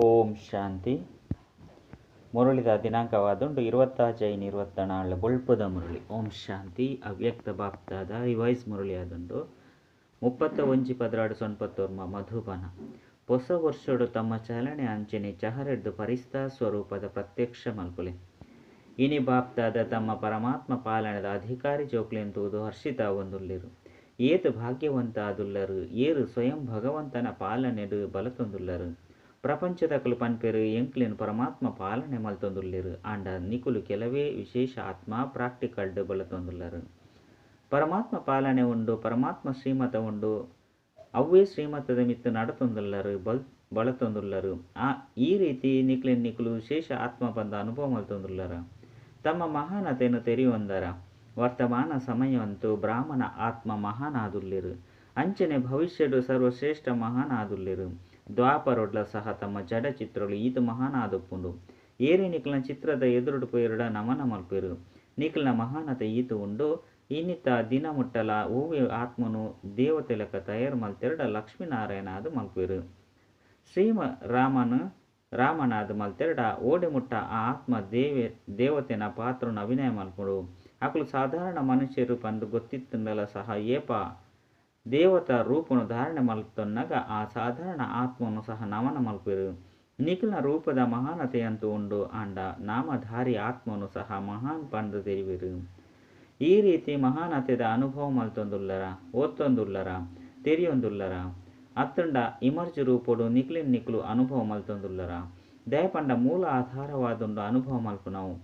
ಓಂ ಶಾಂತಿ. ಮುರುಳಿದ ದಿನಾಂಕವಾದುಂಡು ಇರುವತ್ತ ಜೈನ್ ಇರುವತ್ತ ನಾಳೆ ಬೊಳ್ಪದ ಮುರಳಿ. ಓಂ ಶಾಂತಿ, ಅವ್ಯಕ್ತ ಬಾಪ್ತಾದ ರಿವೈಸ್ ಮುರಳಿ ಆದುಂಡು ಮುಪ್ಪತ್ತ ಒಂಜಿ ಪದ್ರಾಡು ಸೊನ್ಪತ್ತೋರ್ಮ ಮಧುಬನ. ಹೊಸ ವರ್ಷಡು ತಮ್ಮ ಚಲನೆ ಅಂಚನೆ ಚಹರೆಡ್ದು ಪರಿಸ್ತಾ ಸ್ವರೂಪದ ಪ್ರತ್ಯಕ್ಷ ಮಲ್ಪುಲೆ. ಇನಿ ಬಾಪ್ತಾದ ತಮ್ಮ ಪರಮಾತ್ಮ ಪಾಲನದ ಅಧಿಕಾರಿ ಜೋಕ್ಲೆಂತುವುದು ಹರ್ಷಿತ ಒಂದುಲ್ಲಿರು ಏತು ಭಾಗ್ಯವಂತ ಆದುಲ್ಲರು, ಏರು ಸ್ವಯಂ ಭಗವಂತನ ಪಾಲನೆಡು ಬಲತೊಂದುಲ್ಲರು. ಪ್ರಪಂಚದಕಲು ಪನ್ಪೆರು ಎಂಕ್ಲೆನ್ ಪರಮಾತ್ಮ ಪಾಲನೆ ಮಲ್ತೊಂದುಲ್ಲೆರು ಆಂಡ ನಿಕುಲು ಕೆಲವೇ ವಿಶೇಷ ಆತ್ಮ ಪ್ರಾಕ್ಟಿಕಲ್ಡ್ ಬಲತೊಂದುಲ್ಲರು ಪರಮಾತ್ಮ ಪಾಲನೆ ಉಂಡು, ಪರಮಾತ್ಮ ಶ್ರೀಮತ ಉಂಡು ಅವೇ ಶ್ರೀಮತದ ಮಿತ್ತು ನಡತೊಂದುಲ್ಲರು ಬಲ್ ಬಳತೊಂದುಲ್ಲರು ಆ, ಈ ರೀತಿ ನಿಕ್ಲೆನ್ ನಿಕುಲು ವಿಶೇಷ ಆತ್ಮ ಬಂದ ಅನುಭವ ಮಲ್ತೊಂದುಲ್ಲರ ತಮ್ಮ ಮಹಾನತೆಯನ್ನು ತೆರೆಯೊಂದರ ವರ್ತಮಾನ ಸಮಯವಂತೂ ಬ್ರಾಹ್ಮಣ ಆತ್ಮ ಮಹಾನಾದುಲ್ಲಿರು ಅಂಚನೆ ಭವಿಷ್ಯಡು ಸರ್ವಶ್ರೇಷ್ಠ ಮಹಾನಾದುಲ್ಲೆರು ದ್ವಾಪರೊಡ್ಲ ಸಹ ತಮ್ಮ ಜಡ ಚಿತ್ರಗಳು ಈತ ಮಹಾನಾದಪ್ಪುಂಡು ಏರಿ ನಿಕ್ಲನ ಚಿತ್ರದ ಎದುರುಡು ಪೇರುಡ ನಮನ ಮಲ್ಪೆರು ನಿಕ್ಲನ ಮಹಾನತೆ ಈತ ಉಂಡು. ಇನ್ನಿತ ದಿನ ಮುಟ್ಟಲ ಓವಿ ಆತ್ಮನು ದೇವತೆಲಕ ತಯಾರು ಮಲ್ತೆರಡ ಲಕ್ಷ್ಮೀನಾರಾಯಣ ಅದು ಮಲ್ಪೆರು ಶ್ರೀಮ ರಾಮನು, ರಾಮನಾದ ಮಲ್ತೆರಡ ಓಡಿ ಮುಟ್ಟ ಆ ಆತ್ಮ ದೇವೆ, ದೇವತೆನ ಪಾತ್ರನ ಅಭಿನಯ ಮಲ್ಪುಡು. ಅಕಲು ಸಾಧಾರಣ ಮನುಷ್ಯರು ಪಂದು ಮೇಲೆ ಸಹ ಏಪ ದೇವತ ರೂಪನು ಧಾರಣೆ ಮಲ್ತೊನ್ನಗ ಆ ಸಾಧಾರಣ ಆತ್ಮನು ಸಹ ನಮನ ಮಲ್ಪಿರು. ನಿಖಿಲ ರೂಪದ ಮಹಾನತೆಯಂತೂ ಉಂಡು ಆಂಡ ನಾಮಧಾರಿ ಆತ್ಮನು ಸಹ ಮಹಾನ್ ಪಂದು ತೆರಿವಿರು. ಈ ರೀತಿ ಮಹಾನತೆದ ಅನುಭವ ಮಲ್ತೊಂದುಲ್ಲರ, ಓತ್ತೊಂದುಲ್ಲರ, ತೆರಿಯೊಂದುಲ್ಲರ. ಅತ್ತಂಡ ಇಮರ್ಜ್ ರೂಪಡು ನಿಖಿಲಿನ್ ನಿಖಲು ಅನುಭವ ಮಲ್ತೊಂದುಲ್ಲರ. ದಯಪಂಡ ಮೂಲ ಆಧಾರವಾದೊಂದು ಅನುಭವ ಮಲ್ಪುನವು.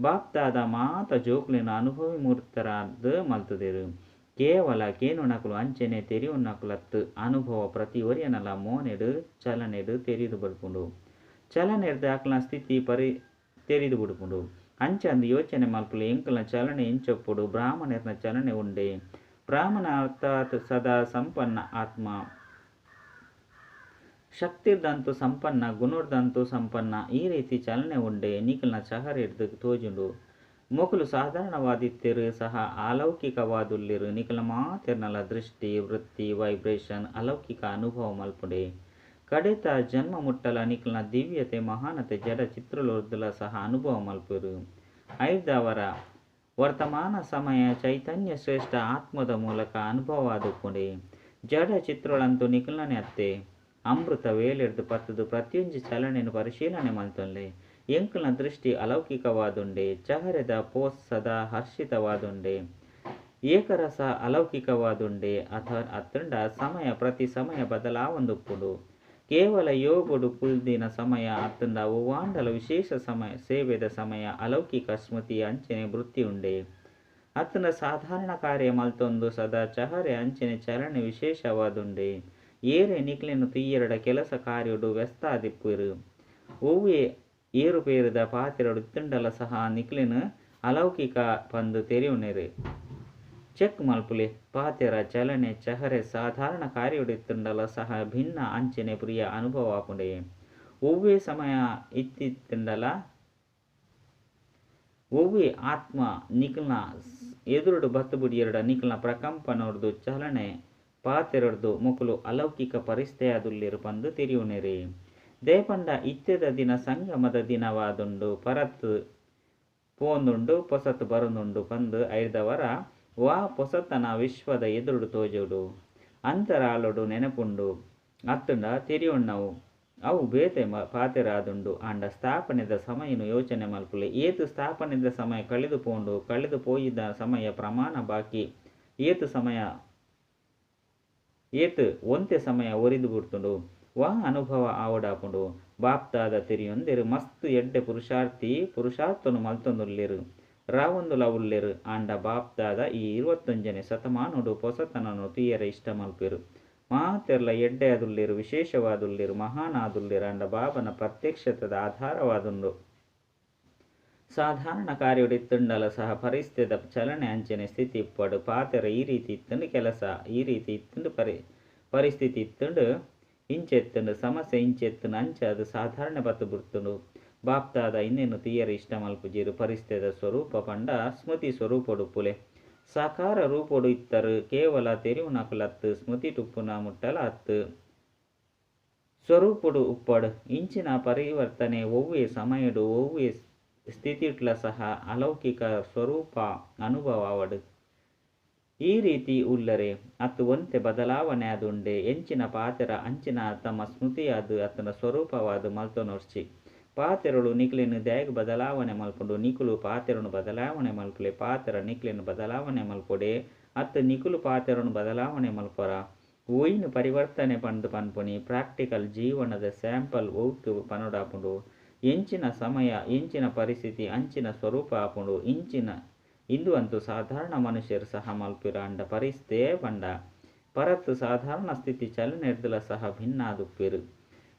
ಬಾಪ್ತಾದ ಮಾತ ಜೋಕ್ಲಿನ ಅನುಭವಿ ಮೂರ್ತರಾದ ಮಲ್ತುದೆರು. ಕೇವಲ ಕೇನುನಕಲು ಅಂಚನೆ ತೆರಿಯುನ್ನಕುಲತ್ತು ಅನುಭವ ಪ್ರತಿ ಒರಿಯನಲ ಮೋನೆಡು, ಚಲನೆಡು ತೆರಿದು ಬಡ್ಪುಂಡು. ಚಲನೆಡ್ದು ಅಕ್ಲನ ಸ್ಥಿತಿ ಪರಿ ತೆರಿದು ಬಿಡ್ಪುಂಡು. ಅಂಚಂದು ಯೋಚನೆ ಮಲ್ಪುಲು ಎಂಕಲ್ನ ಚಲನೆ ಎಂಚೊಪ್ಪುಡು ಬ್ರಾಹ್ಮಣರ್ನ ಚಲನೆ ಉಂಡೆ. ಬ್ರಾಹ್ಮಣ ಅರ್ಥಾತ್ ಸದಾ ಸಂಪನ್ನ ಆತ್ಮ. ಶಕ್ತಿರ್ದಂತು ಸಂಪನ್ನ, ಗುಣರ್ದಂತು ಸಂಪನ್ನ, ಈ ರೀತಿ ಚಲನೆ ಉಂಡೆ ನಿಖಲ್ನ ಚಹರ್ ಹಿಡ್ದು ತೋಜುಂಡು. ಮೊಕಲು ಸಾಧಾರಣವಾದಿತ್ತಿರು ಸಹ ಅಲೌಕಿಕವಾದುಲ್ಲಿರು. ನಿಖಲ ಮಾತೆರ್ನಲ ದೃಷ್ಟಿ, ವೃತ್ತಿ, ವೈಬ್ರೇಷನ್, ಅಲೌಕಿಕ ಅನುಭವ ಮಲ್ಪುಡೆ. ಕಡೆತ ಜನ್ಮ ಮುಟ್ಟಲ ನಿಖಲ್ನ ದಿವ್ಯತೆ, ಮಹಾನತೆ, ಜಡ ಚಿತ್ರಲೋದಲ ಸಹ ಅನುಭವ ಮಲ್ಪರು. ಐದವರ, ವರ್ತಮಾನ ಸಮಯ, ಚೈತನ್ಯ ಶ್ರೇಷ್ಠ ಆತ್ಮದ ಮೂಲಕ ಅನುಭವ ಆದುಕೊಂಡೆ ಜಡ ಚಿತ್ರಗಳಂತೂ ನಿಖಲನೆ ಅತ್ತೆ. ಅಮೃತ, ವೇಲೆಡ್ದು, ಪತ್ತದು ಪ್ರತಿಯೊಂದು ಚಲನೆಯನ್ನು ಪರಿಶೀಲನೆ ಮಲ್ತೊಲ್ಲೆ ಎಂಕಲ್ನ ದೃಷ್ಟಿ ಅಲೌಕಿಕವಾದುಂಡೆ, ಚಹರೆದ ಪೋಸ್ ಸದಾ ಹರ್ಷಿತವಾದುಂಡೆ. ಏಕರಸ ಅಲೌಕಿಕವಾದುಂಡೆ ಅಥ ಅತ್ತುಂಡ ಸಮಯ ಪ್ರತಿ ಸಮಯ ಬದಲಾವೊಂದುಪ್ಪುಡು ಕೇವಲ ಯೋಗುಡು ಪುಲ್ದಿನ ಸಮಯ ಅತ್ತಂಡ ಒವ್ವಾಂಡಲ ವಿಶೇಷ ಸಮಯ, ಸೇವೆದ ಸಮಯ ಅಲೌಕಿಕ ಸ್ಮೃತಿ ಅಂಚನೆ ವೃತ್ತಿ ಉಂಡೆ ಅತ್ತನ ಸಾಧಾರಣ ಕಾರ್ಯ ಮಲ್ತೊಂದು ಸದಾ ಚಹರೆ ಅಂಚನೆ ಚಲನೆ ವಿಶೇಷವಾದುಂಡೆ. ಏರೆ ನಿಕ್ಲೆನು ತೀಯರಡ ಕೆಲಸ ಕಾರ್ಯಡು ವ್ಯಸ್ತಾದಿಪ್ಪುರು ಒವ್ವೆ ಏರುಪೇರದ ಪಾತಿರಡು ತಿಂಡಲ ಸಹ ನಿಕ್ಲೆನು ಅಲೌಕಿಕ ಪಂದು ತೆರೆಯುನೆರು. ಚೆಕ್ ಮಲ್ಪುಲೆ ಪಾತೆರ ಚಲನೆ, ಚಹರೆ, ಸಾಧಾರಣ ಕಾರ್ಯಡಿತ್ತುಂಡಲ ಸಹ ಭಿನ್ನ ಅಂಚನೆ ಪ್ರಿಯ ಅನುಭವ ಆಪುಂಡೆ. ಒವ್ವೇ ಸಮಯ ಇತ್ತಿತ್ತುಂಡಲ, ಒವ್ವೇ ಆತ್ಮ ನಿಖಲ್ನ ಎದುರುಡು ಬತ್ತು ಬುಡಿಯರಡ ನಿಖಲ್ನ ಪ್ರಕಂಪನೋರ್ದು ಚಲನೆ ಪಾತೆರಡ್ದು ಮುಕುಲು ಅಲೌಕಿಕ ಪರಿಸ್ಥೆಯಾದುಲ್ಲಿರು ಪಂದು ತಿರಿಯುನೆರಿ. ದೇಪಂಡ ಇತ್ತೆದ ದಿನ ಸಂಗಮದ ದಿನವಾದುಂಡು ಪರತ್ ಪೋಂದುಂಡು, ಪೊಸತ್ ಬರುನುಂಡು ಪಂದು ಐದವರ ವಾ ಪೊಸತನ ವಿಶ್ವದ ಎದುರುಡು ತೋಜುಡು. ಅಂತರಾಲುಡು ನೆನಪುಂಡು, ಅತ್ತುಂಡ ತಿರಿಯುಣ್ಣವು. ಅವು ಬೇತೆ ಪಾತೆರಾದುಂಡು, ಆಂಡ ಸ್ಥಾಪನೆದ ಸಮಯನು ಯೋಚನೆ ಮಲ್ಪುಲೆ. ಏತು ಸ್ಥಾಪನೆದ ಸಮಯ ಕಳೆದು ಪೋಂಡು, ಕಳೆದು ಪೋಯಿದ ಸಮಯ ಪ್ರಮಾಣ ಬಾಕಿ. ಏತು ಸಮಯ, ಏತು ಒಂತೆ ಸಮಯ ಒರಿದು ಬಿಡ್ತುಂಡು. ವಾ ಅನುಭವ ಆವಡಾಪುಂಡು. ಬಾಪ್ತಾದ ತಿರಿಯೊಂದಿರು ಮಸ್ತ್ ಎಡ್ಡೆ ಪುರುಷಾರ್ಥಿ ಪುರುಷಾರ್ಥನು ಮಲ್ತೊಂದುಲ್ಲೆರು ರಾವೊಂದುಲ ಉಲ್ಲೆರು ಆಂಡ ಬಾಪ್ತಾದ ಈ ಇರುವತ್ತೊಂಜನೆ ಶತಮಾನುಡು ಪೊಸತನನು ತೀಯರ ಇಷ್ಟ ಮಲ್ಪೆರು ಮಾತೆರ್ಲ ಎಡ್ಡೆ ವಿಶೇಷವಾದುಲ್ಲಿರು ಮಹಾನಾದುಲ್ಲಿರು ಆಂಡ ಬಾಬನ ಪ್ರತ್ಯಕ್ಷತದ ಆಧಾರವಾದುಂಡು. ಸಾಧಾರಣ ಕಾರ್ಯಡಿತ್ತುಂಡಲ ಸಹ ಪರಿಸ್ಥಿತಿದ ಚಲನೆ ಅಂಚನೆ ಸ್ಥಿತಿ ಇಪ್ಪಡು ಪಾತೆರ ಈ ರೀತಿ ಇತ್ತುಂಡು ಕೆಲಸ, ಈ ರೀತಿ ಇತ್ತುಂಡು ಪರಿ, ಪರಿಸ್ಥಿತಿ ಇತ್ತಂಡು ಇಂಚೆತ್ತಂಡು ಸಮಸ್ಯೆ ಇಂಚೆತ್ತನು ಅಂಚ ಅದು ಸಾಧಾರಣ ಬತ್ತು ಬುರ್ತುನು ಬಾಪ್ತಾದ ಇನ್ನೇನು ತೀಯರ ಇಷ್ಟ ಮಲ್ಪುಜಿರು ಪರಿಸ್ಥಿತ ಸ್ವರೂಪ ಪಂಡ ಸ್ಮೃತಿ ಸ್ವರೂಪಡು ಪುಲೆ. ಸಾಕಾರ ರೂಪಡು ಇತ್ತರು, ಕೇವಲ ತೆರಿವು ನಕಲತ್ತು, ಸ್ಮೃತಿ ಟುಪ್ಪುನ ಮುಟ್ಟಲ ಅತ್ತು ಸ್ವರೂಪುಡು ಉಪ್ಪಡು, ಇಂಚಿನ ಪರಿವರ್ತನೆ ಒವ್ವೆ ಸಮಯಡು, ಒವ್ವೆ ಸ್ಥಿತಿಟ್ಲ ಸಹ ಅಲೌಕಿಕ ಸ್ವರೂಪ ಅನುಭವ ಅವಡು. ಈ ರೀತಿ ಉಲ್ಲರೆ ಅತ್ತು ಒಂತೆ ಬದಲಾವಣೆ ಅದುಂಡೆ ಎಂಚಿನ ಪಾತೆರ ಅಂಚಿನ ತಮ್ಮ ಸ್ಮೃತಿಯಾದು ಅತನ ಸ್ವರೂಪವಾದ ಮಲ್ತೊನೊರ್ಚಿ. ಪಾತೆರಳು ನಿಕ್ಲೆನು ದ್ಯಾಗ್ ಬದಲಾವಣೆ ಮಲ್ಪುಂಡು, ನಿಕುಲು ಪಾತೆರನು ಬದಲಾವಣೆ ಮಲ್ಪುಲೆ ಪಾತೆರ ನಿಕ್ಲೆನು ಬದಲಾವಣೆ ಮಲ್ಪೊಡೆ, ಅತ್ತು ನಿಕುಲು ಪಾತೆರನು ಬದಲಾವಣೆ ಮಲ್ಪೊರ. ಒಯ್ನು ಪರಿವರ್ತನೆ ಪಂದು ಪನ್ಪುನಿ, ಪ್ರಾಕ್ಟಿಕಲ್ ಜೀವನದ ಸ್ಯಾಂಪಲ್ ಒವ್ತು ಪನೊಡಾಪುಂಡು. ಎಂಚಿನ ಸಮಯ, ಎಂಚಿನ ಪರಿಸ್ಥಿತಿ, ಅಂಚಿನ ಸ್ವರೂಪ ಆಪುಂಡು, ಇಂಚಿನ ಇಂದು ಅಂತೂ ಸಾಧಾರಣ ಮನುಷ್ಯರು ಸಹ ಮಲ್ಪಿರ ಅಂಡ ಪರಿಸ್ಥಿತೇ ಪಂಡ ಪರತ್ತು ಸಾಧಾರಣ ಸ್ಥಿತಿ ಚಲನೆರ್ದುಲ ಸಹ ಭಿನ್ನಾದುಪ್ಪಿರು.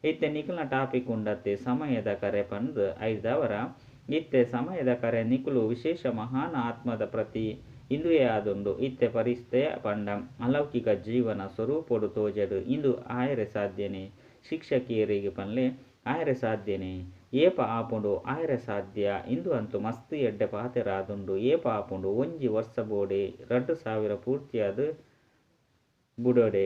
ಇತ್ತೆ ನಿಖಿಲ್ನ ಟಾಪಿಕ್ ಉಂಡತ್ತೆ ಸಮಯದ ಕರೆ ಪಂದ್ ಐದವರ. ಇತ್ತೆ ಸಮಯದ ಕರೆ ನಿಖಲು ವಿಶೇಷ ಮಹಾನ್ ಆತ್ಮದ ಪ್ರತಿ. ಇಂದುವೇ ಆದುಂಡು ಇತ್ತೆ ಪರಿಸ್ಥೆಯ ಪಂಡ ಅಲೌಕಿಕ ಜೀವನ ಸ್ವರೂಪಡು ತೋಜಡು ಇಂದು ಆಯರೆ ಸಾಧ್ಯನೆ. ಶಿಕ್ಷಕಿಯರಿಗೆ ಪನ್ಲೆ ಆಯರೆ ಸಾಧ್ಯನೆ. ಏಪ ಆಪುಂಡು ಆಯರೆ ಸಾಧ್ಯ. ಇಂದು ಅಂತೂ ಮಸ್ತ್ ಎಡ್ಡೆ ಪಾತೆರಾದುಂಡು ಏಪ ಆಪುಂಡು ಒಂಜಿ ವರ್ಷ ಬೋಡೆ, ರಡ್ಡು ಸಾವಿರ ಪೂರ್ತಿಯಾದ ಬುಡೋಡೆ.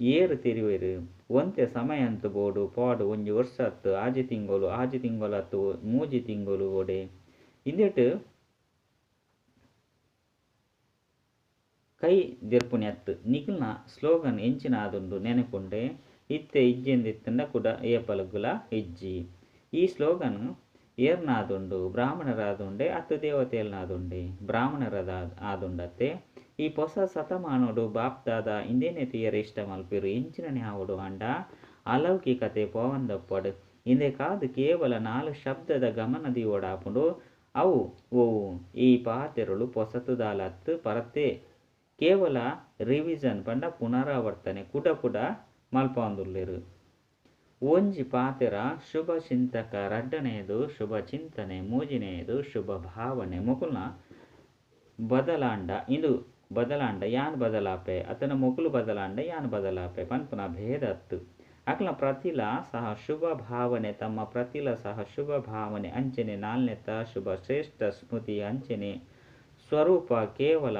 ಏರು ತಿರುವೆರು. ಒಂತೆ ಸಮಯ ಅಂತು ಬೋಡು. ಪಾಡು ಒಂಜಿ ವರ್ಷ ಹತ್ತು ಆಜಿ ತಿಂಗಳು ಆಜಿ ತಿಂಗಳು ಹತ್ತು ಮೂಜಿ ತಿಂಗಳು ಓಡೆ ಇಂದಿಟ್ಟು ಕೈ ದಿರ್ಪುನಿ ಹತ್ತು ನಿಖಿಲ್ನ ಸ್ಲೋಗನ್ ಎಂಚಿನ ಆದುಂಡು ನೆನಪುಂಡೆ. ಇತ್ತೆ ಇಜ್ಜೆಂದಿತ್ತಂಡ ಕೂಡ ಏಪಲಗುಲ ಇಜ್ಜಿ ಈ ಸ್ಲೋಗನ್ ಏರ್ನಾದುಂಡು, ಬ್ರಾಹ್ಮಣರಾದುಂಡೆ, ಅತ್ತು ದೇವತೆಯಲ್ನಾದುಂಡೆ ಬ್ರಾಹ್ಮಣರದ ಆದುಂಡತ್ತೆ. ಈ ಹೊಸ ಶತಮಾನೋಡು ಬಾಪ್ದಾದ ಇಂದೇನೆ ತೀಯರ ಇಷ್ಟ ಮಲ್ಪಿರು ಇಂಚಿನನೆ ನ್ಯಾವುಡು ಅಂಡ ಅಲೌಕಿಕತೆ ಪೋವಂದಪ್ಪಡು ಇಂದೆ ಕಾದು ಕೇವಲ ನಾಲ್ಕು ಶಬ್ದದ ಗಮನದಿ ಓಡಾಪುಂಡು. ಅವು ಓವು ಈ ಪಾತೆರಳು ಪೊಸತುದಾಲತ್ತು ಪರತೆ ಕೇವಲ ರಿವಿಷನ್ ಪಂಡ ಪುನರಾವರ್ತನೆ ಕುಟ ಕುಡ ಮಲ್ಪೊಂದುಲ್ಲೆರು ಒಂಜಿ ಪಾತೆರ ಶುಭ ಚಿಂತಕ ರಡ್ಡನೆಯದು, ಶುಭ ಚಿಂತನೆ ಮೂಜಿನೆಯದು, ಶುಭ ಭಾವನೆ ಮುಕುಲ್ನ ಬದಲಾಂಡ. ಇಂದು ಬದಲಾಂಡ ಯಾನ್ ಬದಲಾಪೆ? ಅತನ ಮುಕುಲು ಬದಲಾಂಡ ಯಾನ್ ಬದಲಾಪೆ? ಪನ್ಪುನ ಭೇದ ಅಕ್ಲ ಪ್ರತಿಲ ಸಹ ಶುಭ ಭಾವನೆ, ತಮ್ಮ ಪ್ರತಿಲ ಸಹ ಶುಭ ಭಾವನೆ ಅಂಚನೆ, ನಾಲ್ನೆತ್ತ ಶುಭ ಶ್ರೇಷ್ಠ ಸ್ಮೃತಿ ಅಂಚನೆ. ಸ್ವರೂಪ ಕೇವಲ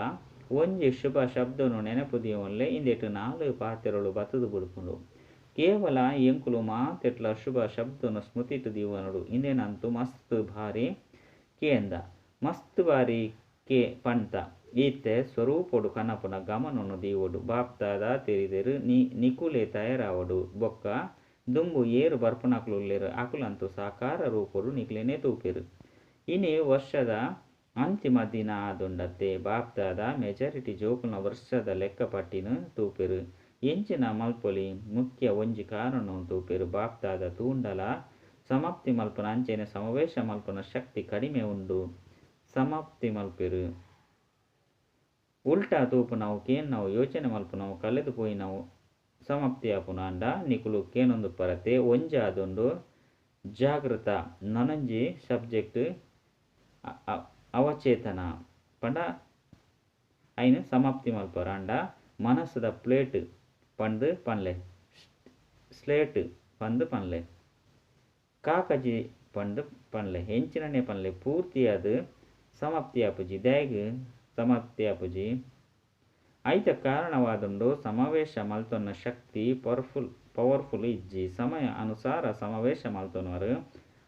ಒಂಜಿ ಶುಭ ಶಬ್ದನು ನೆನಪುದಿಯೋನ್ಲೆ ಇಂದಿಟ್ಟು ನಾಲ್ಕು ಪಾತೆರಳು ಬತದು ಬುಡುಪುಂಡು. ಕೇವಲ ಎಂಕುಲು ಮಾತೆಟ್ಲ ಶುಭ ಶಬ್ದನ ಸ್ಮೃತಿಟು ದೀವನಡು ಇಂದೇನಂತೂ ಮಸ್ತ್ ಭಾರಿ ಕೇಂದ ಮಸ್ತ್ ಬಾರಿ ಕೆ ಪಂತ. ಈತೆ ಸ್ವರೂಪಡು ಕನಪುನ ಗಮನನು ದೀವಡು. ಬಾಪ್ತಾದ ತೆರಿದೆರು ನಿ ನಿಕುಲೆ ತಯಾರಾವಡು. ಬೊಕ್ಕ ದುಂಬು ಏರು ಬರ್ಪುನಕ್ಲುಲ್ಲೆರು. ಅಕುಲಂತು ಸಾಕಾರ ರೂಪರು ನಿಕ್ಲೆನೆ ತೂಪೆರು ಇನಿ ವರ್ಷದ ಅಂತಿಮ ದಿನ ಆದುಂಡತ್ತೆ. ಬಾಪ್ತಾದ ಮೆಜಾರಿಟಿ ಜೋಕುನ ವರ್ಷದ ಲೆಕ್ಕ ಪಟ್ಟಿನ ತೂಪೆರು. ಎಂಚಿನ ಮಲ್ಪೊಲಿ ಮುಖ್ಯ ಒಂಜಿ ಕಾರಣ ಪೆರು ಬಾಪ್ತಾದ ತೂಂಡಲ ಸಮಾಪ್ತಿ ಮಲ್ಪನ ಅಂಚೆನೆ ಸಮಾವೇಶ ಮಲ್ಪನ ಶಕ್ತಿ ಕಡಿಮೆ ಉಂಡು. ಸಮಾಪ್ತಿ ಮಲ್ಪೆರು. ಉಲ್ಟಾ ತೂಪು ನಾವು ಕೇನ್ ನಾವು ಯೋಚನೆ ಮಲ್ಪ ನಾವು ಕಲೆದು ಪೋಯಿ ನಾವು ಸಮಾಪ್ತಿ ಆಪುನ ಅಂಡ. ನಿಕುಲು ಕೇನೊಂದು ಪರತೆ ಒಂಜಿ ಆದೊಂದು ಜಾಗೃತ ನನಂಜಿ ಸಬ್ಜೆಕ್ಟ್ ಅವಚೇತನ ಪಂಡ. ಐನು ಸಮಾಪ್ತಿ ಮಲ್ಪರ ಅಂಡ. ಮನಸ್ಸದ ಪ್ಲೇಟ್ ಪಂದು ಪನ್ಲೆ ಸ್ಲೇಟ್ ಪಂದು ಪನ್ಲೆ ಕಾಕಜಿ ಪಂದು ಪನ್ಲೆ ಹೆಂಚಿನನೆ ಪನ್ಲೆ ಪೂರ್ತಿಯಾದ ಸಮಾಪ್ತಿ ಆಪುಜಿ ದ್ಯಾಗ್ ಸಮಾಪ್ತಿ ಆಪುಜಿ ಐತ ಕಾರಣವಾದಂಡು ಸಮಾವೇಶ ಮಲ್ತೊನ್ನ ಶಕ್ತಿ ಪವರ್ಫುಲ್ ಪವರ್ಫುಲ್ ಇಜ್ಜಿ ಸಮಯ ಅನುಸಾರ ಸಮಾವೇಶ ಮಲ್ತೊನ್ನವರು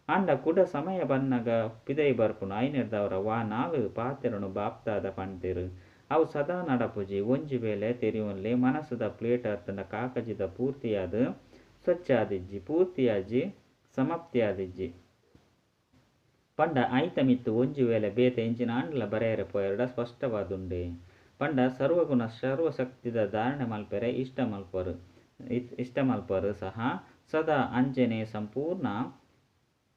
ಅಂಡ ಕುಡ ಸಮಯ ಬನ್ನಗ ಪಿದೈ ಬರ್ಪುನು ಐನೆರ್ದವರ ವಾ ನಾಲ್ ಪಾತೆರನು ಬಾಪ್ತಾದ ಪಂತೆರು ಅವು ಸದಾ ನಡಪುಜಿ. ಒಂಜಿ ವೇಳೆ ತೆರೆಯುವಲ್ಲಿ ಮನಸ್ಸುದ ಪ್ಲೇಟ್ ಅರ್ಥನ ಕಾಕಜಿದ ಪೂರ್ತಿಯಾದ ಸ್ವಚ್ಛಾದಿಜ್ಜಿ ಪೂರ್ತಿಯಾಜಿ ಸಮಾಪ್ತಿಯಾದಿಜ್ಜಿ. ಪಂಡ ಐತ ಮಿತ್ತು ಒಂಜಿ ವೇಳೆ ಬೇತೆ ಇಂಚಿನ ಆಂಡ್ಲ ಬರೆಯರೆ ಪೋಯರಡ ಸ್ಪಷ್ಟವಾದುಂಡೆ. ಪಂಡ ಸರ್ವಗುಣ ಸರ್ವಶಕ್ತಿದ ಧಾರಣೆ ಮಲ್ಪೆರೆ ಇಷ್ಟ ಮಲ್ಪರು ಇಷ್ಟ ಮಲ್ಪರು ಸಹ ಸದಾ ಅಂಜನೆ ಸಂಪೂರ್ಣ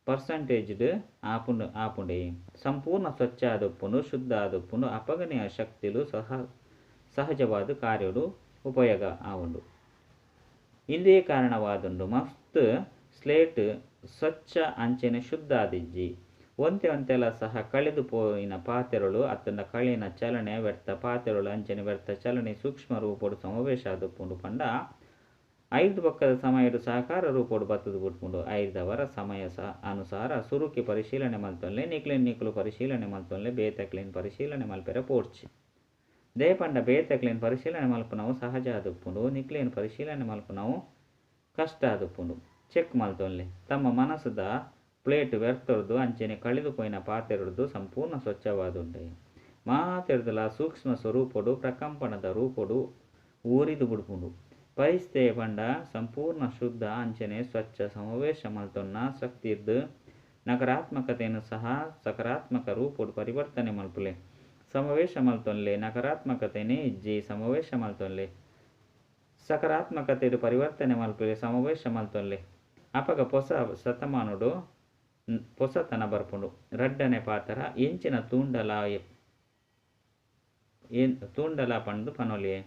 ಪರ್ಸಂಟೇಜ್ಡ್ ಆಪುಂಡು ಆಪುಂಡೆ. ಸಂಪೂರ್ಣ ಸ್ವಚ್ಛ ಆದಪ್ಪುನು ಶುದ್ಧ ಆದಪ್ಪುನು ಅಪಗನೆಯ ಶಕ್ತಿಲು ಸಹ, ಸಹಜವಾದ ಕಾರ್ಯಡು ಉಪಯೋಗ ಆವುಂಡು. ಇಂದೇ ಕಾರಣವಾದುಂಡು ಮಸ್ತ್ ಸ್ಲೇಟ್ ಸ್ವಚ್ಛ ಅಂಚೆನೆ ಶುದ್ಧ ಆದಿಜ್ಜಿ ಒಂತೆ ಒಂತೆಲ ಸಹ ಕಳೆದು ಪೋಯಿನ ಪಾತೆರಳು ಅತ್ತನ ಕಳಿನ ಚಲನೆ ವ್ಯರ್ಥ ಪಾತೆರಳು ಅಂಚನೆ ವ್ಯರ್ಥ ಚಲನೆ ಸೂಕ್ಷ್ಮ ರೂಪಡು ಸಮಾವೇಶ ಆದಪ್ಪುಂಡು ಪಂಡ ಐದು ಪಕ್ಕದ ಸಮಯಡು ಸಹಕಾರ ರೂಪೋಡು ಬತ್ತದು ಬಿಟ್ಕೊಂಡು ಐದವರ ಸಮಯ ಸಹ ಅನುಸಾರ ಸುರುಕಿ ಪರಿಶೀಲನೆ ಮಲ್ತೊಲ್ಲೆ ನಿಕ್ಲಿನ್ ನಿಕ್ಲು ಪರಿಶೀಲನೆ ಮಲ್ತೊಲ್ಲೆ ಬೇತಕ್ಲಿನ್ ಪರಿಶೀಲನೆ ಮಲ್ಪೆರ ಪೋಡ್ಚಿ ದೇಪಂಡ ಬೇತಕ್ಲಿನ್ ಪರಿಶೀಲನೆ ಮಲ್ಪನವು ಸಹಜ ಆದುಪ್ಪುಂಡು ನಿಕ್ಲಿನ್ ಪರಿಶೀಲನೆ ಮಲ್ಪನವು ಕಷ್ಟ ಆದುಪ್ಪುಂಡು ಚೆಕ್ ಮಲ್ತೊನ್ಲೆ ತಮ್ಮ ಮನಸ್ಸದ ಪ್ಲೇಟ್ ವ್ಯರ್ಥರದು ಅಂಚೆನೆ ಕಳೆದುಪೋಯಿನ ಪಾತೆರದು ಸಂಪೂರ್ಣ ಸ್ವಚ್ಛವಾದುಂಡೆ ಮಾತೆರ್ದಲ ಸೂಕ್ಷ್ಮ ಸ್ವರೂಪಡು ಪ್ರಕಂಪನದ ರೂಪಡು ಊರಿದು ಬುಡ್ಪುಂಡು ಪರಿಸ್ಥಿತಿಯ ಪಂಡ ಸಂಪೂರ್ಣ ಶುದ್ಧ ಅಂಚನೆ ಸ್ವಚ್ಛ ಸಮಾವೇಶ ಮಲ್ತೊನ್ನ ಶಕ್ತಿರ್ದು ನಕಾರಾತ್ಮಕತೆಯನ್ನು ಸಹ ಸಕಾರಾತ್ಮಕ ರೂಪುಡು ಪರಿವರ್ತನೆ ಮಲ್ಪುಲೆ. ಸಮಾವೇಶ ಮಲ್ತೊನ್ಲೆ, ನಕಾರಾತ್ಮಕತೆನೇ ಇಜ್ಜಿ ಸಮಾವೇಶ ಮಲ್ತೊನ್ಲೆ. ಸಕಾರಾತ್ಮಕತೆಯ ಪರಿವರ್ತನೆ ಮಲ್ಪುಲೆ ಸಮಾವೇಶ ಮಲ್ತೊನ್ಲೆ. ಅಪಗ ಹೊಸ ಶತಮಾನುಡು ಹೊಸತನ ಬರ್ಪುಂಡು. ರಡ್ಡನೆ ಪಾತರ ಎಂಚಿನ ತೂಂಡಲ ಏನ್ ತೂಂಡಲ ಪಂಡು ಪನೊಲಿಯೇ.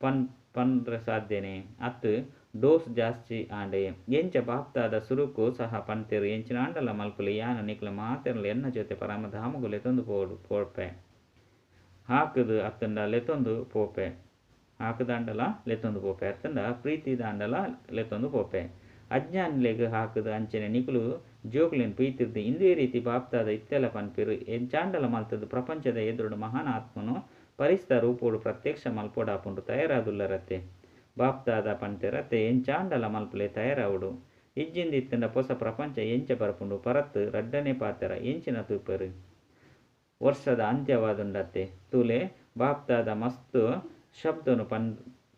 ಪನ್ ಪಂಡ್ರೆ ಸಾಧ್ಯನೆ? ಅತ್ತು, ಡೋಸ್ ಜಾಸ್ತಿ ಆಂಡೆ. ಎಂಚ ಬಾಪ್ತಾದ ಸುರುಕು ಸಹ ಪಂತೆರು. ಎಂಚಿನ ಆಂಡಲ ಮಲ್ಪುಲಿ, ಯಾನ ನಿಕ್ಲ ಮಾತೆರ್ಲ, ಎನ್ನ ಜೊತೆ ಪರಮಧಾಮಗು ಲೆತೊಂದು ಪೋಡು ಪೋಡ್ಪೆ ಹಾಕದು ಅತ್ತಂಡ ಲೆತೊಂದು ಪೋಪೆ. ಹಾಕದಾಂಡಲ ಲೆತೊಂದು ಪೋಪೆ. ಅತ್ತಂಡ ಪ್ರೀತಿ ದಾಂಡಲ ಲೆತ್ತೊಂದು ಪೋಪೆ. ಅಜ್ಞಾನಿಲೆಗ್ ಹಾಕದ ಅಂಚನೆ ನಿಕುಲು ಜೋಕ್ಲೆನ್ ಪ್ರೀತಿರ್ದು. ಇಂದೇ ರೀತಿ ಬಾಪ್ತಾದ ಇತ್ತೆಲ ಪನ್ಪಿರು. ಎಂಚಾಂಡಲ ಮಲ್ತದ್ದು ಪ್ರಪಂಚದ ಎದುರುಡು ಮಹಾನ್ ಆತ್ಮನು ಪರಿಸ್ಥ ರೂಪೋಡು ಪ್ರತ್ಯಕ್ಷ ಮಲ್ಪೋಡಾಪುಂಡು ತಯಾರಾದುಲ್ಲರತ್ತೆ ಬಾಪ್ತಾದ ಪಂತೆರತ್ತೆ ಎಂಚಾಂಡಲ ಮಲ್ಪಲೆ ತಯಾರಾವುಡು. ಇಜ್ಜಿಂದಿತ್ತಿನ ಹೊಸ ಪ್ರಪಂಚ ಎಂಚ ಬರಪುಂಡು ಪರತ್ ರಡ್ಡನೆ ಪಾತರ ಎಂಚಿನ ತೂಪರು. ವರ್ಷದ ಅಂತ್ಯವಾದುಂಡತ್ತೆ ತುಲೆ ಬಾಪ್ತಾದ ಮಸ್ತು ಶಬ್ದನು ಪನ್,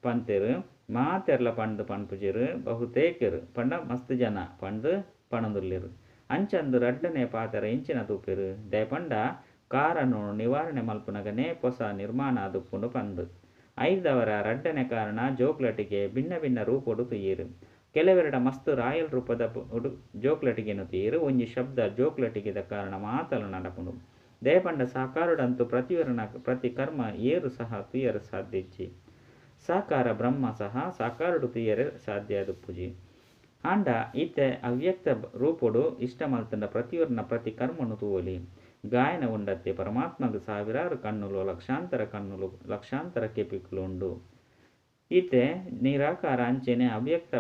ಪಂತೆರು. ಮಾತೆರ್ಲ ಪಂಡು ಪನ್ಪುಜಿರು ಬಹುತೇಕರು. ಪಂಡ ಮಸ್ತ್ ಜನ ಪಂಡು ಪಣದುಲ್ಲಿರು ಅಂಚಂದು ರಡ್ಡನೆ ಪಾತರ ಇಂಚಿನ ತೂಪಿರು. ದೇ ಪಂಡ ಕಾರನ್ನು ನಿವಾರಣೆ ಮಲ್ಪುನಗನೆ ಹೊಸ ನಿರ್ಮಾಣ ಆದುಪ್ಪುಂಡು ಪಂದು. ಐದವರ ರಡ್ಡನೆ ಕಾರಣ ಜೋಕ್ಲಟಿಗೆ ಭಿನ್ನ ಭಿನ್ನ ರೂಪೊಡು ತುಯ್ಯಿರು ಕೆಲವೆರಡ ಮಸ್ತ್ ರಾಯಲ್ ರೂಪದ ಉಡು ಜೋಕ್ಲಟಿಗೆನು ತೀರು. ಒಂಜಿ ಶಬ್ದ ಜೋಕ್ಲಟಿಗೆದ ಕಾರಣ ಮಾತಲು ನಡಪುಂಡು. ದೇಪಂಡ ಸಾಕಾರುಡಂತೂ ಪ್ರತಿವರಣ ಪ್ರತಿ ಕರ್ಮ ಏರು ಸಹ ತುಯರು ಸಾಧ್ಯಜ್ಜಿ ಸಾಕಾರ ಬ್ರಹ್ಮ ಸಹ ಸಾಕಾರುಡು ತುಯರೆ ಸಾಧ್ಯ ಅದು ಪೂಜಿ ಆಂಡ ಈತೆ ಅವ್ಯಕ್ತ ರೂಪುಡು ರೂಪೊಡು ಇಷ್ಟ ಮಲ್ತಂಡ ಪ್ರತಿವರ್ಣ ಪ್ರತಿ ಕರ್ಮನು ತೂವಲಿ. ಗಾಯನ ಪರಮಾತ್ಮಗ ಸಾವಿರಾರು ಕಣ್ಣುಲು, ಲಕ್ಷಾಂತರ ಕಣ್ಣುಲು, ಲಕ್ಷಾಂತರ ಕೆಪಿಕ್ಲು ಉಂಡು. ಈತೆ ನಿರಾಕಾರ, ಅಂಚೆನೆ, ಅವ್ಯಕ್ತ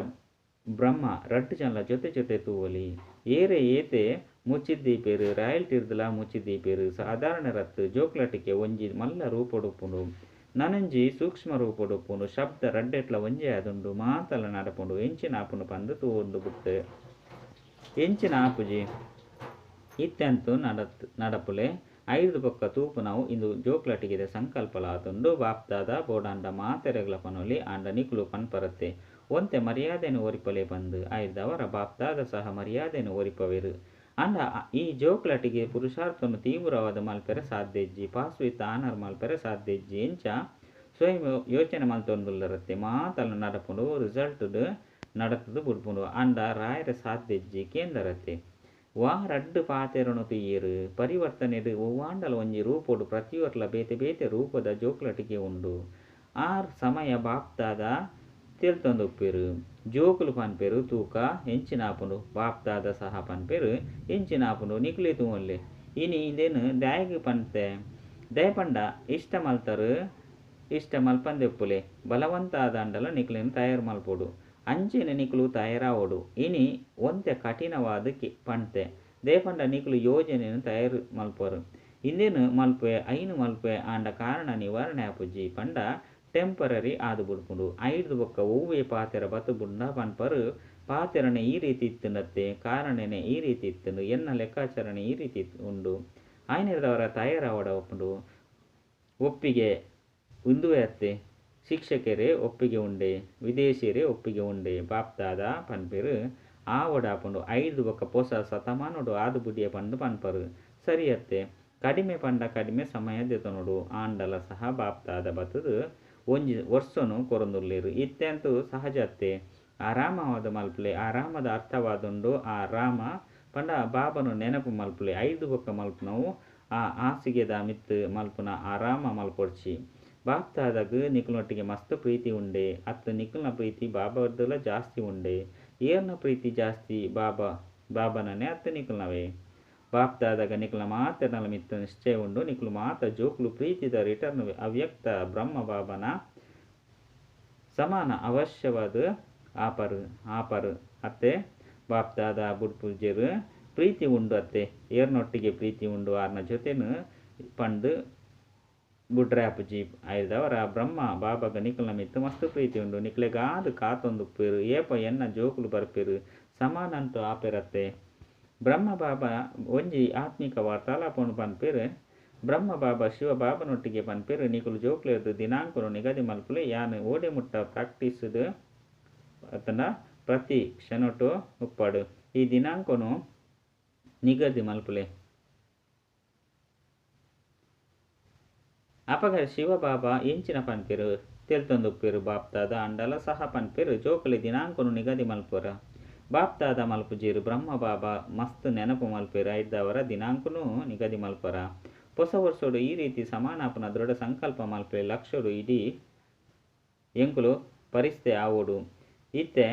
ಬ್ರಹ್ಮ, ರಟ್ಟು ಜನಲ ಜೊತೆ ಜೊತೆ ತೂವಲಿ. ಏರೆ ಏತೆ ಮುಚ್ಚಿದ್ದೀಪೇರು ರಾಯಲ್ಟಿರ್ದಲ ಮುಚ್ಚಿದ್ದೀಪೇರು ಸಾಧಾರಣ ರತ್ತು, ಜೋಕ್ಲಟಿಕೆ, ಒಂಜಿ ಮಲ್ಲ ರೂಪೊಡುಪುಂಡು ನನಂಜಿ ಸೂಕ್ಷ್ಮ ರೂಪೊಡುಪುಂಡು ಶಬ್ದ ರಡ್ಡೆಟ್ಲ ಒಂಜೆ ಆದುಂಡು ಮಾತಲ ನಡಪುಂಡು ಎಂಚಿನ ಆಪುಂಡು ಪಂದು ತೂವೊಂದು ಬುಟ್ಟು ಎಂಚಿನ ಆಪುಜಿ ಇತ್ತೆಂತು ನಡತ್, ನಡಪುಲೆ. ಐದು ಪೊಕ್ಕ ತೂಪು ನಾವು ಇಂದು ಜೋಕ್ಲಟಿಗಿದೆ ಸಂಕಲ್ಪಲಾತುಂಡು ಬಾಪ್ದಾದ ಬೋಡಾಂಡ ಮಾತೆರೆಗ್ಲ ಪನೊಲಿ ಆಂಡ ನಿಕ್ಲು ಪನ್ಪರತ್ತೆ. ಒಂತೆ ಮರ್ಯಾದೆನು ಒರಿಪಲೆ ಬಂದು, ಐದವರ ಬಾಪ್ದಾದ ಸಹ ಮರ್ಯಾದೆನು ಒರಿಪವೆರು ಅಂಡ ಈ ಜೋಕ್ಲಟಿಗೆ ಪುರುಷಾರ್ಥನು ತೀವ್ರವಾದ ಮಲ್ಪೆರೆ ಸಾಧ್ಯಜ್ಜಿ ಪಾಸ್ವಿತ ಆನರ್ ಮಲ್ಪೆರೆ ಸಾಧ್ಯಜ್ಜಿ, ಎಂಚ ಸ್ವಯಂ ಯೋಚನೆ ಮಲ್ತೊಂದುಲ್ಲರತ್ತೆ. ಮಾತಲ್ಲ ನಡಪುಂಡು ರಿಸಲ್ಟ್ ನಡತದು ಬುಡ್ಪುಂಡು ಅಂಡ ರಾಯರ ಸಾಧ್ಯಜ್ಜಿ ಕೇಂದರತ್ತೆ ವಾ ರಡ್ ಪಾತೆರನು ತುಯ್ಯರು ಪರಿವರ್ತನೆಡು ಒವ್ವಾಂಡಲ ಒಂಜಿ ರೂಪೊಡು ಪ್ರತಿಯೊರ್ಲ ಬೇತೆ ಬೇತೆ ರೂಪದ ಜೋಕ್ಲಟಿಗೆ ಉಂಡು. ಆರ್ ಸಮಯ ಬಾಪ್ತಾದ ತಿಳ್ತೊಂದುಪ್ಪೆರು. ಜೋಕುಲು ಪನ್ಪೆರು ತೂಕ ಎಂಚಿನಾಪುಂಡು ಬಾಪ್ತಾದ ಸಹ ಪನ್ಪೆರು ಎಂಚಿನಾಪುಂಡು ನಿಕ್ಲೆ ತೂವೊಲ್ಲೆ ಇನಿ ಇದೇನು ದಾಯಗಿ ಪನ್ತೆ? ದಯಪಂಡ ಇಷ್ಟ ಮಲ್ತರು ಇಷ್ಟ ಮಲ್ಪಂದೆಪ್ಪುಲೆ ಬಲವಂತ ಆದಂಡಲ ನಿಕ್ಲೆನು ತಯಾರು ಮಲ್ಪೊಡು. ಅಂಚೆನೆ ನಿಕ್ಲು ತಯಾರಾವಡು ಇನಿ ಕಠಿಣವಾದ ಕಿ ಪಂತೆ ದೇಪಂಡ ನಿಕ್ಲು ಯೋಜನೆಯನ್ನು ತಯಾರು ಮಲ್ಪರು. ಇಂದೇನು ಮಲ್ಪೆ, ಐನು ಮಲ್ಪೆ ಆಂಡ ಕಾರಣ ನಿವಾರಣೆ ಆಪುಜಿ ಪಂಡ ಟೆಂಪರರಿ ಆದು ಬಿಡ್ಕೊಂಡು ಐದು ಬೊಕ್ಕ ಒವ್ವೆ ಪಾತೆರ ಬತ್ತು ಬುಂಡ ಪನ್ಪರು. ಪಾತೆರನೆ ಈ ರೀತಿ ಇತ್ತಿನತ್ತೆ ಕಾರಣನೆ ಈ ರೀತಿ ಇತ್ತುಂಡು, ಎನ್ನ ಲೆಕ್ಕಾಚಾರಣೆ ಈ ರೀತಿ ಇತ್ತು- ಉಂಡು. ಆಯ್ನಿರದವರ ತಯಾರಾವಡ ಒಪ್ಪುಂಡು. ಒಪ್ಪಿಗೆ ಉಂದುವೆ ಅತ್ತೆ. ಶಿಕ್ಷಕರೇ ಒಪ್ಪಿಗೆ ಉಂಡೆ, ವಿದೇಶಿಯರೇ ಒಪ್ಪಿಗೆ ಉಂಡೆ ಬಾಪ್ದಾದ ಪನ್ಪೆರು ಆವಡಾಪುಂಡು ಐದು ಬೊಕ್ಕ ಪೊಸ ಶತಮಾನುಡು ಆದು ಬುಡಿಯ ಪಂಡು ಪನ್ಪರು. ಸರಿಯತ್ತೆ, ಕಡಿಮೆ ಪಂಡ ಕಡಿಮೆ ಸಮಯ ದೆತೊನುಡು ಆಂಡಲ ಸಹ ಬಾಪ್ತಾದ ಬತ್ತದು, ಒಂಜಿ ವರ್ಷನು ಕೊರೊಂದುಲ್ಲೆರು. ಇತ್ತೆಂತೂ ಸಹಜತ್ತೆ, ಆರಾಮವಾದ ಮಲ್ಪಲೆ, ಆರಾಮದ ಅರ್ಥವಾದುಂಡು, ಆ ರಾಮ ಪಂಡ ಬಾಬನು ನೆನಪು ಮಲ್ಪಲೆ, ಐದು ಬೊಕ್ಕ ಮಲ್ಪನವು, ಆ ಹಾಸಿಗೆದ ಮಿತ್ತು ಮಲ್ಪುನ ಆರಾಮ ಮಲ್ಪೊಡ್ಚಿ ಬಾಪ್ತಾದಾಗ ನಿಖಲ್ನೊಟ್ಟಿಗೆ ಮಸ್ತ್ ಪ್ರೀತಿ ಉಂಡೆ. ಅತ್ತ ನಿಖಲ್ನ ಪ್ರೀತಿ ಬಾಬಾರ್ದಲ ಜಾಸ್ತಿ ಉಂಡೆ. ಏರ್ನ ಪ್ರೀತಿ ಜಾಸ್ತಿ ಬಾಬಾ ಬಾಬನನೆ ಅತ್ತ ನಿಖಲ್ನವೇ. ಬಾಪ್ತಾದಾಗ ನಿಖಲ್ನ ಮಾತ್ರ ನಲ ಮಿತ್ತ ನಿಶ್ಚಯ ಉಂಡು. ನಿಖಲು ಮಾತ ಜೋಕ್ಲು ಪ್ರೀತಿದ ರಿಟರ್ನ್ ಅವ್ಯಕ್ತ ಬ್ರಹ್ಮ ಬಾಬನ ಸಮಾನ ಅವಶ್ಯವಾದ ಆಪರ್ ಆಪರ್ ಅತ್ತೆ. ಬಾಪ್ತಾದ ಬುಡ್ಪುಜೆರು ಪ್ರೀತಿ ಉಂಡು ಅತ್ತೆ. ಏರ್ನೊಟ್ಟಿಗೆ ಪ್ರೀತಿ ಉಂಡು. ಆರ್ನ ಜೊತೆನು ಪಂಡು ಬುಡ್ರೆ ಜೀಪ್ ಆಯ್ದವರ ಬ್ರಹ್ಮ ಬಾಬಾಗ ನಿಖಲ್ನ ಮಿತ್ತು ಮಸ್ತ್ ಪ್ರೀತಿ ಉಂಡು. ಕಾತೊಂದು ಕಾತೊಂದುಪ್ಪೇರು ಏಪ ಎನ್ನ ಜೋಕುಲು ಬರ್ಪೇರು, ಸಮಾನಂತು ಆಪೆರತ್ತೆ. ಬ್ರಹ್ಮ ಬಾಬಾ ಒಂಜಿ ಆತ್ಮಿಕ ವಾರ್ತಾಲಾಪವನ್ನು ಪನ್ಪೇರು. ಬ್ರಹ್ಮ ಬಾಬಾ ಶಿವ ಬಾಬನೊಟ್ಟಿಗೆ ಪನ್ಪೇರು, ನಿಕುಲು ಜೋಕ್ಲೆರ್ದು ದಿನಾಂಕನು ನಿಗದಿ ಮಲ್ಪುಲೆ, ಯಾನು ಓಡೆ ಮುಟ್ಟ ಪ್ರಾಕ್ಟೀಸದು ಅತನ ಪ್ರತಿ ಕ್ಷಣಟು ಉಪ್ಪಾಡು. ಈ ದಿನಾಂಕನು ನಿಗದಿ ಮಲ್ಪುಲೆ. ಅಪಗ ಶಿವಬಾಬ ಎಂಚಿನ ಪನ್ಪೆರು ತೆಲ್ತೊಂದುಪ್ಪೆರು ಬಾಪ್ತಾದ ಅಂಡಲ ಸಹ ಪನ್ಪೆರು, ಜೋಕುಲಿ ದಿನಾಂಕನು ನಿಗದಿ ಮಲ್ಪುರ. ಬಾಪ್ತಾದ ಮಲ್ಪುಜೀರು ಬ್ರಹ್ಮ ಬಾಬಾ ಮಸ್ತ್ ನೆನಪು ಮಲ್ಪಿರ, ಐದವರ ದಿನಾಂಕನು ನಿಗದಿ ಮಲ್ಪರ. ಹೊಸ ವರ್ಷಡು ಈ ರೀತಿ ಸಮಾನಾಪನ ದೃಢ ಸಂಕಲ್ಪ ಮಲ್ಪೆ, ಲಕ್ಷಡು ಇಡೀ ಎಂಕುಲು ಪರಿಸ್ಥೆ ಆವೋಡು. ಇತ್ತೆ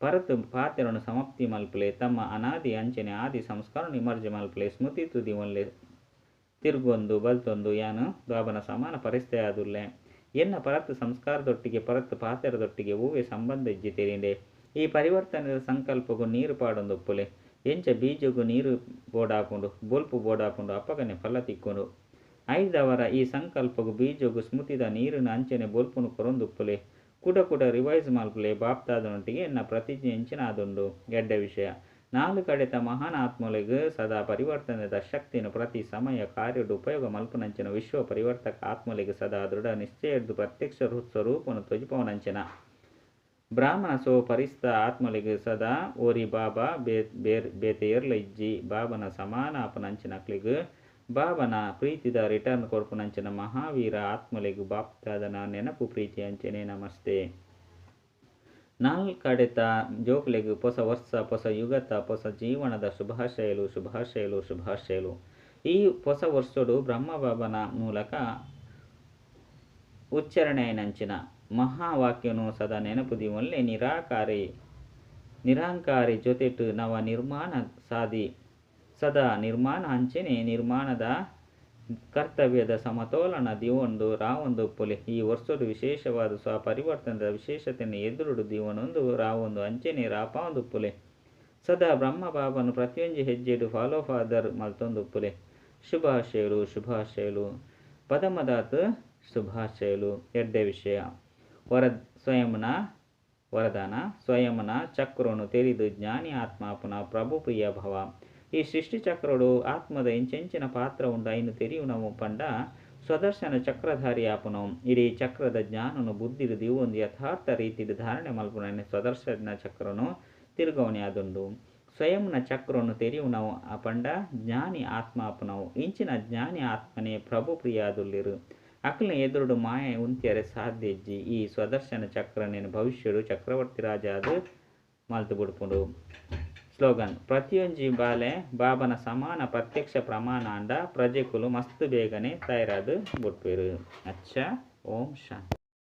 ಪರತು ಪಾತೆರನು ಸಮಾಪ್ತಿ ಮಲ್ಪಲೆ, ತಮ್ಮ ಅನಾದಿ ಅಂಚನೆ ಆದಿ ಸಂಸ್ಕಾರ ನಿಮರ್ಜೆ ಮಲ್ಪಲೆ, ಸ್ಮೃತಿ ತುದಿ ಒಲ್ಲೆ ತಿರುಗೊಂದು, ಬಲ್ತೊಂದು, ಯಾನು? ಬಾಬನ ಸಮಾನ ಪರಿಸ್ಥಿತಿ ಆದುಲ್ಲೆ ಎನ್ನ ಪರತ್ ಸಂಸ್ಕಾರದೊಟ್ಟಿಗೆ ಪರತ್ ಪಾತೆರದೊಟ್ಟಿಗೆ ಹೂವೆ ಸಂಬಂಧ ಇಜ್ಜಿ ತೆರಿಂಡೆ ಈ ಪರಿವರ್ತನೆದ ಸಂಕಲ್ಪಗೂ ನೀರು ಪಾಡೊಂದು ಒಪ್ಪುಲೆ. ಎಂಚ ಬೀಜಗೂ ನೀರು ಬೋಡಾಕೊಂಡು, ಬೊಲ್ಪು ಬೋಡಾಕೊಂಡು, ಅಪ್ಪಗನೆ ಫಲ ತಿಕ್ಕೊಂಡು. ಐದವರ ಈ ಸಂಕಲ್ಪಗೂ ಬೀಜಗೂ ಸ್ಮೃತಿದ ನೀರಿನ ಅಂಚನೆ ಬೊಲ್ಪುನು ಕೊರೊಂದುಪ್ಪುಲೆ ಕುಡ ಕುಡ ರಿವೈಸ್ ಮಲ್ಪುಲೆ ಬಾಪ್ತಾದನೊಟ್ಟಿಗೆ ಎನ್ನ ಪ್ರತಿಜ್ಞೆ ಎಂಚಿನ ಆದುಂಡು ಗೆಡ್ಡ ವಿಷಯ. ನಾಲ್ಕು ಕಡೆತ ಮಹಾನ್ ಆತ್ಮಲಿಗೆ ಸದಾ ಪರಿವರ್ತನೆದ ಶಕ್ತಿಯನ್ನು ಪ್ರತಿ ಸಮಯ ಕಾರ್ಯಡು ಉಪಯೋಗ ಮಲ್ಪನಂಚಿನ ವಿಶ್ವ ಪರಿವರ್ತಕ ಆತ್ಮಲಿಗೆ ಸದಾ ದೃಢ ನಿಶ್ಚಯದ್ದು ಪ್ರತ್ಯಕ್ಷ ಸ್ವರೂಪನ ತ್ವಜಿಪವನಂಚನ. ಬ್ರಾಹ್ಮಣ ಸೋ ಪರಿಸ್ಥ ಆತ್ಮಲಿಗೆ ಸದಾ ಓರಿ ಬಾಬಾ ಬೇ ಬೇರ್ ಬೇತೆಯರ್ಲ ಇಜ್ಜಿ ಬಾಬನ ಸಮಾನ ಅಪನಂಚಿನಕ್ಲಿಗೆ ಬಾಬನ ಪ್ರೀತಿದ ರಿಟರ್ನ್ ಕೊರ್ಪುನಂಚಿನ ಮಹಾವೀರ ಆತ್ಮಲಿಗೆ ಬಾಪ್ತಾದನ ನೆನಪು ಪ್ರೀತಿ ಅಂಚನೆ ನಮಸ್ತೆ. ನಾಲ್ಕಡೆತ ಜೋಕ್ಲೆಗ್ ಹೊಸ ವರ್ಷ ಹೊಸ ಯುಗತ ಹೊಸ ಜೀವನದ ಶುಭಾಶಯಲು ಶುಭಾಶಯಲು ಶುಭಾಶಯಲು. ಈ ಹೊಸ ವರ್ಷಡು ಬ್ರಹ್ಮಬಾಬನ ಮೂಲಕ ಉಚ್ಚಾರಣೆಯನಂಚಿನ ಮಹಾವಾಕ್ಯನು ಸದಾ ನೆನಪುದಿ ಒಳ್ಳೆ ನಿರಾಕಾರಿ, ನಿರಾಂಕಾರಿ ಜೊತೆಟು ನವ ನಿರ್ಮಾಣ ಸಾಧಿ ಸದಾ ನಿರ್ಮಾಣ ಅಂಚನೆ ನಿರ್ಮಾಣದ ಕರ್ತವ್ಯದ ಸಮತೋಲನ ದಿವೊಂದು ರಾವೊಂದು ಪೊಲೆ. ಈ ವರ್ಷದ ವಿಶೇಷವಾದ ಸ್ವ ಪರಿವರ್ತನದ ವಿಶೇಷತೆಯನ್ನು ಎದುರುಡು ದಿವನೊಂದು ರಾವೊಂದು ಅಂಚನೆ ರಾಪಾವೊಂದು ಪೊಲೆ. ಸದಾ ಬ್ರಹ್ಮ ಬಾಬನು ಪ್ರತಿಯೊಂದು ಹೆಜ್ಜೆಡು ಫಾಲೋ ಫಾದರ್ ಮಲ್ತೊಂದು ಪುಲೆ. ಶುಭಾಶಯಲು ಶುಭಾಶಯಲು. ಪದಮದಾತ ಶುಭಾಶಯಲು. ಎಡ್ಡೆ ವಿಷಯ. ವರ ಸ್ವಯಂನ ವರದಾನ. ಸ್ವಯಂನ ಚಕ್ರವನ್ನು ತೆರೆದು ಜ್ಞಾನಿ ಆತ್ಮಾಪನ ಪ್ರಭು ಪ್ರಿಯ ಭವ. ಈ ಸೃಷ್ಟಿ ಚಕ್ರಡು ಆತ್ಮದ ಇಂಚೆಂಚಿನ ಪಾತ್ರ ಉಂಡು ಐನು ತೆರಿಯುನವು ಪಂಡ ಸ್ವದರ್ಶನ ಚಕ್ರಧಾರಿ ಆಪುನು. ಇಡೀ ಚಕ್ರದ ಜ್ಞಾನನು ಬುದ್ಧಿರು ದಿವೊಂದು ಯಥಾರ್ಥ ರೀತಿಯಲ್ಲಿ ಧಾರಣೆ ಮಲ್ಪುನ ಸ್ವದರ್ಶನ ಚಕ್ರನು ತಿರುಗವನೆ ಆದುಂಡು ಸ್ವಯಂನ ಚಕ್ರನು ತೆರಿಯುನವು ಆ ಪಂಡ ಜ್ಞಾನಿ ಆತ್ಮಾಪನವು ಇಂಚಿನ ಜ್ಞಾನಿ ಆತ್ಮನೇ ಪ್ರಭು ಪ್ರಿಯಾದುಲ್ಲಿರು ಅಕ್ಲ ಎದುರುಡು ಮಾಯ ಉಂತ್ಯರೆ ಸಾಧ್ಯಜ್ಜಿ. ಈ ಸ್ವದರ್ಶನ ಚಕ್ರನೇನು ಭವಿಷ್ಯಡು ಚಕ್ರವರ್ತಿ ರಾಜ ಅದು ಮಲ್ತು ಬಿಡ್ಪುಂಡು ಸ್ಲೋಗನ್ ಪ್ರತಿಯೊಂಜಿ ಬಾಲೆ ಬಾಬನ ಸಮಾನ ಪ್ರತ್ಯಕ್ಷ ಪ್ರಮಾಣ ಅಂಡ ಪ್ರಜೆಕುಲು ಮಸ್ತ್ ಬೇಗನೆ ತಯಾರಾದು ಬಿಟ್ಪೇರು ಅಚ್ಚ ಓಂ ಶಾಂತಿ